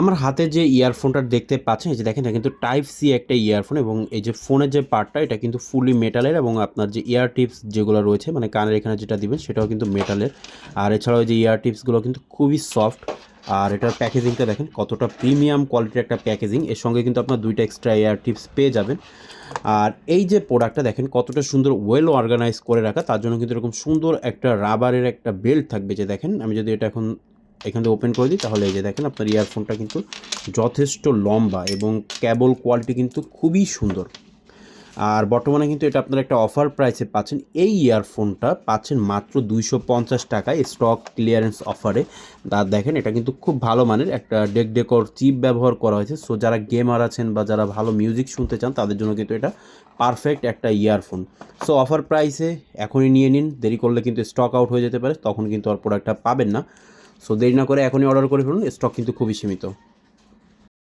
আমার হাতে যে ইয়ারফোনটা দেখতে পাচ্ছেন, এই যে দেখেন, এটা কিন্তু টাইপ সি একটা ইয়ারফোন এবং এই যে ফোনের যে পার্টটা এটা কিন্তু ফুলি মেটালের এবং আপনার যে ইয়ার টিপস যেগুলো রয়েছে মানে কানের এখানে যেটা দিবেন, সেটাও কিন্তু মেটালের আর এছাড়াও যে ইয়ার টিপসগুলো কিন্তু খুবই সফট আর এটার প্যাকেজিংটা দেখেন, কতটা প্রিমিয়াম কোয়ালিটির একটা প্যাকেজিং এর সঙ্গে কিন্তু আপনার দুইটা এক্সট্রা এয়ার টিপস পেয়ে যাবেন। আর এই যে প্রোডাক্টটা দেখেন, কতটা সুন্দর ওয়েল অর্গানাইজ করে রাখা, তার জন্য কিন্তু এরকম সুন্দর একটা রাবারের একটা বেল্ট থাকবে, যে দেখেন, আমি যদি এটা এখন এখান থেকে ওপেন করে দিই, তাহলে এই যে দেখেন আপনার ইয়ারফোনটা কিন্তু যথেষ্ট লম্বা এবং ক্যাবল কোয়ালিটি কিন্তু খুবই সুন্দর। আর বর্তমানে কিন্তু এটা আপনারা একটা অফার প্রাইসে পাচ্ছেন, এই ইয়ারফোনটা পাচ্ছেন মাত্র দুইশো পঞ্চাশ টাকায় স্টক ক্লিয়ারেন্স অফারে আর দেখেন এটা কিন্তু খুব ভালো মানের, একটা ডেক ডেকর চিপ ব্যবহার করা হয়েছে। সো যারা গেমার আছেন বা যারা ভালো মিউজিক শুনতে চান, তাদের জন্য কিন্তু এটা পারফেক্ট একটা ইয়ারফোন সো অফার প্রাইসে এখনই নিয়ে নিন, দেরি করলে কিন্তু স্টক আউট হয়ে যেতে পারে, তখন কিন্তু আর প্রোডাক্টটা পাবেন না। সো দেরি না করে এখনই অর্ডার করে ফেলুন স্টক কিন্তু খুবই সীমিত।